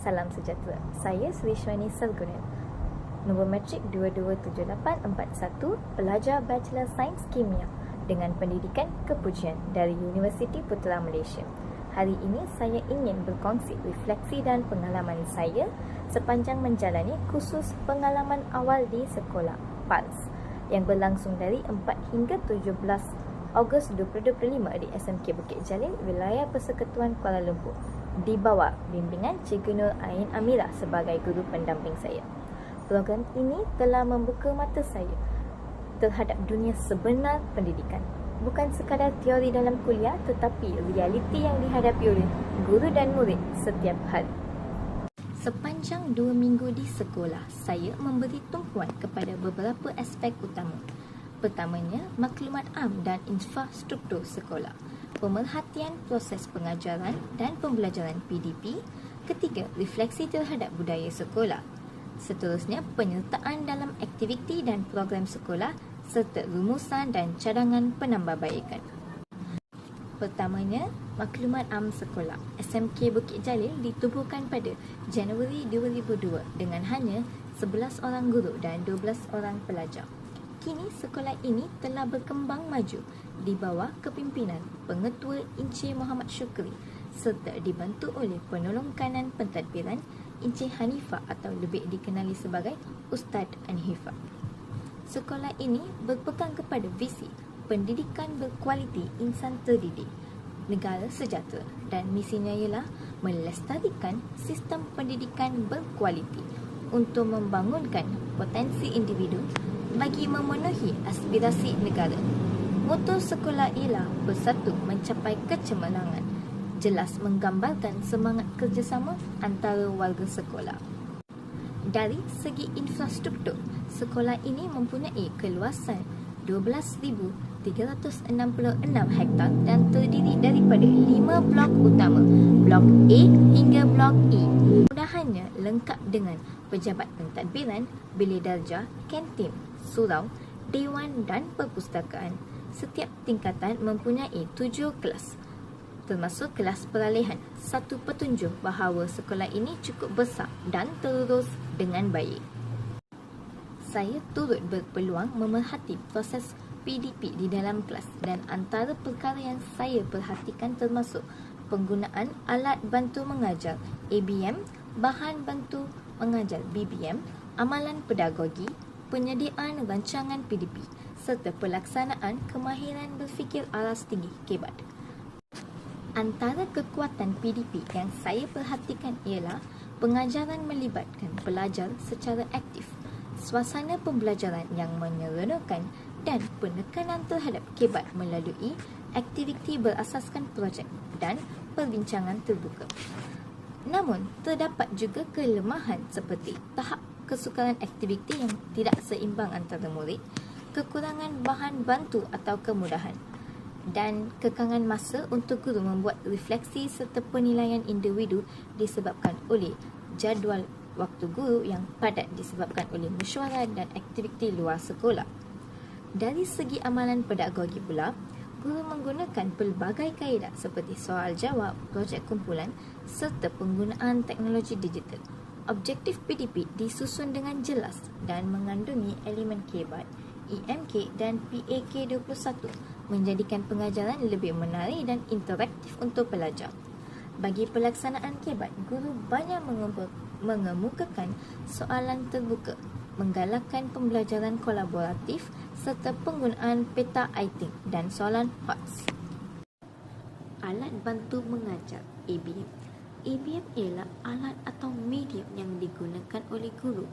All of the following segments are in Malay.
Salam sejahtera. Saya Sri Shwani Selgunan. Nombor matrik 227841, pelajar Bachelor Sains Kimia dengan pendidikan kepujian dari Universiti Putra Malaysia. Hari ini saya ingin berkongsi refleksi dan pengalaman saya sepanjang menjalani kursus pengalaman awal di sekolah PALS yang berlangsung dari 4 hingga 17 Ogos 2025 di SMK Bukit Jalil, wilayah Persekutuan Kuala Lumpur di bawah bimbingan Cikgu Nur Ain Amira sebagai guru pendamping saya. Program ini telah membuka mata saya terhadap dunia sebenar pendidikan. Bukan sekadar teori dalam kuliah tetapi realiti yang dihadapi oleh guru dan murid setiap hari. Sepanjang dua minggu di sekolah, saya memberi tumpuan kepada beberapa aspek utama Pertamanya, maklumat am dan infrastruktur sekolah. Pemerhatian proses pengajaran dan pembelajaran PDP. Ketiga, refleksi terhadap budaya sekolah. Seterusnya, penyertaan dalam aktiviti dan program sekolah serta rumusan dan cadangan penambahbaikan. Pertamanya, maklumat am sekolah. SMK Bukit Jalil ditubuhkan pada Januari 2002 dengan hanya 11 orang guru dan 12 orang pelajar. Kini sekolah ini telah berkembang maju di bawah kepimpinan Pengetua Encik Muhammad Syukri serta dibantu oleh penolong kanan pentadbiran Encik Hanifa atau lebih dikenali sebagai Ustaz Hanifa. Sekolah ini berpegang kepada visi pendidikan berkualiti insan terdidik, negara sejahtera dan misinya ialah melestarikan sistem pendidikan berkualiti untuk membangunkan potensi individu bagi memenuhi aspirasi negara. Moto sekolah ialah bersatu mencapai kecemerlangan. Jelas menggambarkan semangat kerjasama antara warga sekolah. Dari segi infrastruktur, sekolah ini mempunyai keluasan 12,366 hektar dan terdiri daripada 5 blok utama, blok A hingga blok E. Mudahannya lengkap dengan pejabat pentadbiran, bilik darjah, kantin, surau, dewan dan perpustakaan. Setiap tingkatan mempunyai tujuh kelas termasuk kelas peralihan. Satu petunjuk bahawa sekolah ini cukup besar dan terus dengan baik. Saya turut berpeluang memerhati proses PDP di dalam kelas dan antara perkara yang saya perhatikan termasuk penggunaan alat bantu mengajar ABM, bahan bantu mengajar BBM, amalan pedagogi, penyediaan rancangan PDP serta pelaksanaan kemahiran berfikir alas tinggi kebat. Antara kekuatan PDP yang saya perhatikan ialah pengajaran melibatkan pelajar secara aktif, suasana pembelajaran yang menyeronokkan dan penekanan terhadap kebat melalui aktiviti berasaskan projek dan perbincangan terbuka. Namun, terdapat juga kelemahan seperti tahap kesukaran aktiviti yang tidak seimbang antara murid, kekurangan bahan bantu atau kemudahan, dan kekangan masa untuk guru membuat refleksi serta penilaian individu disebabkan oleh jadual waktu guru yang padat disebabkan oleh mesyuarat dan aktiviti luar sekolah. Dari segi amalan pedagogi pula, guru menggunakan pelbagai kaedah seperti soal jawab, projek kumpulan serta penggunaan teknologi digital Objektif PDP disusun dengan jelas dan mengandungi elemen kebat, EMK dan PAK21 menjadikan pengajaran lebih menarik dan interaktif untuk pelajar. Bagi pelaksanaan kebat, guru banyak mengemukakan soalan terbuka, menggalakkan pembelajaran kolaboratif serta penggunaan peta iting dan soalan HOTS. Alat bantu mengajar ABM ABM ialah alat atau medium yang digunakan oleh guru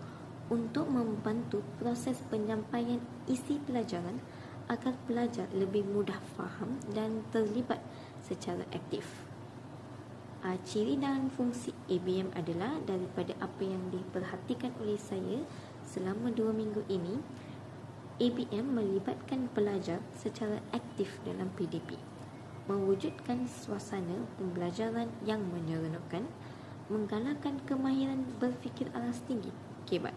untuk membantu proses penyampaian isi pelajaran agar pelajar lebih mudah faham dan terlibat secara aktif. Uh, ciri dan fungsi ABM adalah daripada apa yang diperhatikan oleh saya selama dua minggu ini, ABM melibatkan pelajar secara aktif dalam PDP mewujudkan suasana pembelajaran yang menyeronokkan, menggalakkan kemahiran berfikir alas tinggi, kebat.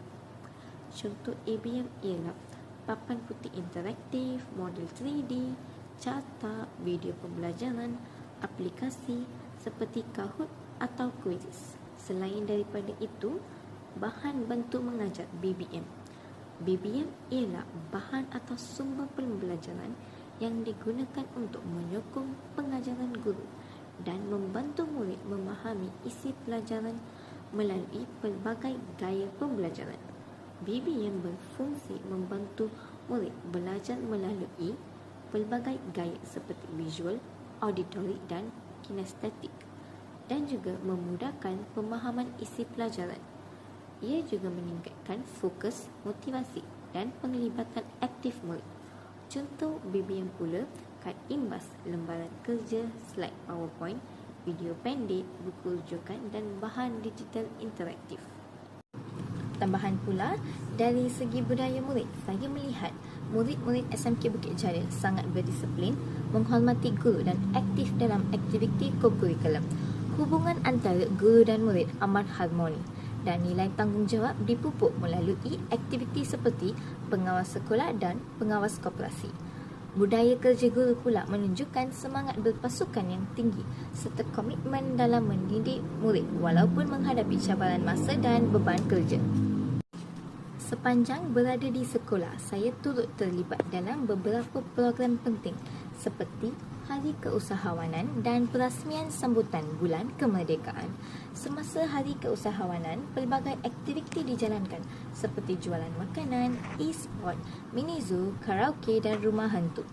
Contoh ABM ialah papan putih interaktif, model 3D, carta, video pembelajaran, aplikasi seperti Kahoot atau Quizzes, Selain daripada itu, bahan bantu mengajar BBM. BBM ialah bahan atau sumber pembelajaran yang digunakan untuk menyokong pengajaran guru dan membantu murid memahami isi pelajaran melalui pelbagai gaya pembelajaran. BBM berfungsi membantu murid belajar melalui pelbagai gaya seperti visual, auditory dan kinestetik dan juga memudahkan pemahaman isi pelajaran. Ia juga meningkatkan fokus, motivasi dan penglibatan aktif murid. Contoh BBM pula kad imbas lembaran kerja, slide PowerPoint, video pendek, buku rujukan dan bahan digital interaktif. Tambahan pula, dari segi budaya murid, saya melihat murid-murid SMK Bukit Jalil sangat berdisiplin, menghormati guru dan aktif dalam aktiviti kokurikulum hubungan antara guru dan murid amat harmoni dan nilai tanggungjawab dipupuk melalui aktiviti seperti pengawas sekolah dan pengawas koperasi. Budaya kerja guru pula menunjukkan semangat berpasukan yang tinggi serta komitmen dalam mendidik murid walaupun menghadapi cabaran masa dan beban kerja. Sepanjang berada di sekolah, saya turut terlibat dalam beberapa program penting seperti Hari Keusahawanan dan perasmian sambutan Bulan Kemerdekaan. Semasa Hari Keusahawanan, pelbagai aktiviti dijalankan seperti jualan makanan, e-sport, mini zoo, karaoke dan rumah hantu.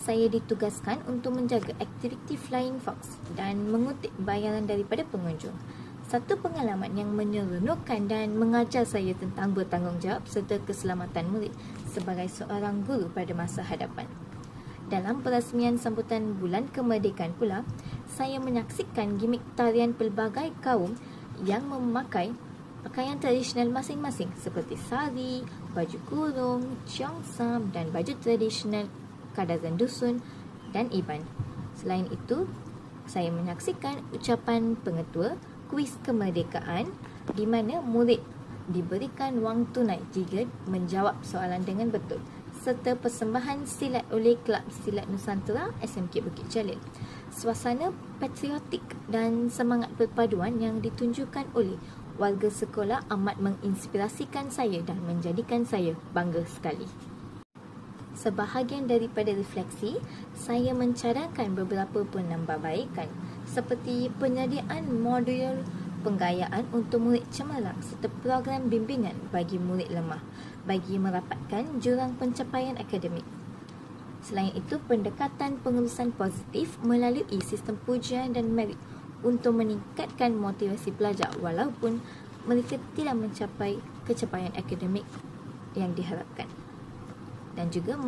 Saya ditugaskan untuk menjaga aktiviti Flying Fox dan mengutip bayaran daripada pengunjung. Satu pengalaman yang menyeronokkan dan mengajar saya tentang bertanggungjawab serta keselamatan murid sebagai seorang guru pada masa hadapan. Dalam perasmian sambutan bulan kemerdekaan pula, saya menyaksikan gimmick tarian pelbagai kaum yang memakai pakaian tradisional masing-masing seperti sari, baju kurung, cheongsam dan baju tradisional kadazan dusun dan iban. Selain itu, saya menyaksikan ucapan pengetua kuis kemerdekaan di mana murid diberikan wang tunai jika menjawab soalan dengan betul serta persembahan silat oleh Kelab Silat Nusantara SMK Bukit Jalil. Suasana patriotik dan semangat perpaduan yang ditunjukkan oleh warga sekolah amat menginspirasikan saya dan menjadikan saya bangga sekali. Sebahagian daripada refleksi, saya mencadangkan beberapa penambahbaikan seperti penyediaan modul penggayaan untuk murid cemerlang serta program bimbingan bagi murid lemah bagi merapatkan jurang pencapaian akademik. Selain itu, pendekatan pengurusan positif melalui sistem pujian dan merit untuk meningkatkan motivasi pelajar walaupun mereka tidak mencapai kecapaian akademik yang diharapkan. Dan juga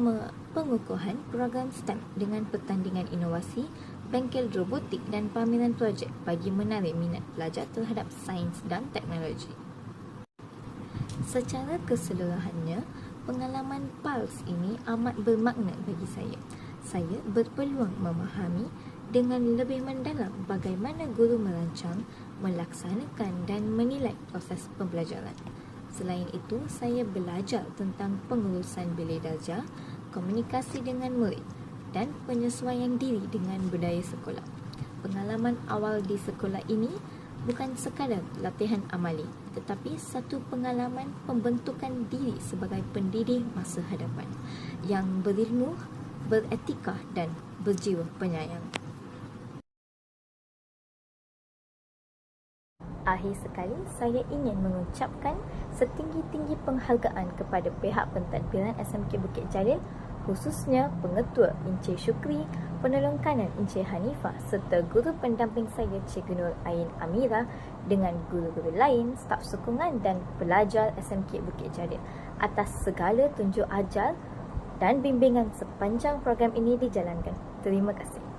pengukuhan program STEM dengan pertandingan inovasi, bengkel robotik dan pameran projek bagi menarik minat pelajar terhadap sains dan teknologi. Secara keseluruhannya, pengalaman PALS ini amat bermakna bagi saya. Saya berpeluang memahami dengan lebih mendalam bagaimana guru merancang, melaksanakan dan menilai proses pembelajaran. Selain itu, saya belajar tentang pengurusan bilik darjah, komunikasi dengan murid dan penyesuaian diri dengan budaya sekolah. Pengalaman awal di sekolah ini bukan sekadar latihan amali tetapi satu pengalaman pembentukan diri sebagai pendidik masa hadapan yang berilmu, beretika dan berjiwa penyayang. Akhir sekali, saya ingin mengucapkan setinggi-tinggi penghargaan kepada pihak pentadbiran SMK Bukit Jalil khususnya pengetua Encik Syukri, penolong kanan Encik Hanifah serta guru pendamping saya Cik Nur Ain Amira dengan guru-guru lain, staf sokongan dan pelajar SMK Bukit Jalil atas segala tunjuk ajar dan bimbingan sepanjang program ini dijalankan. Terima kasih.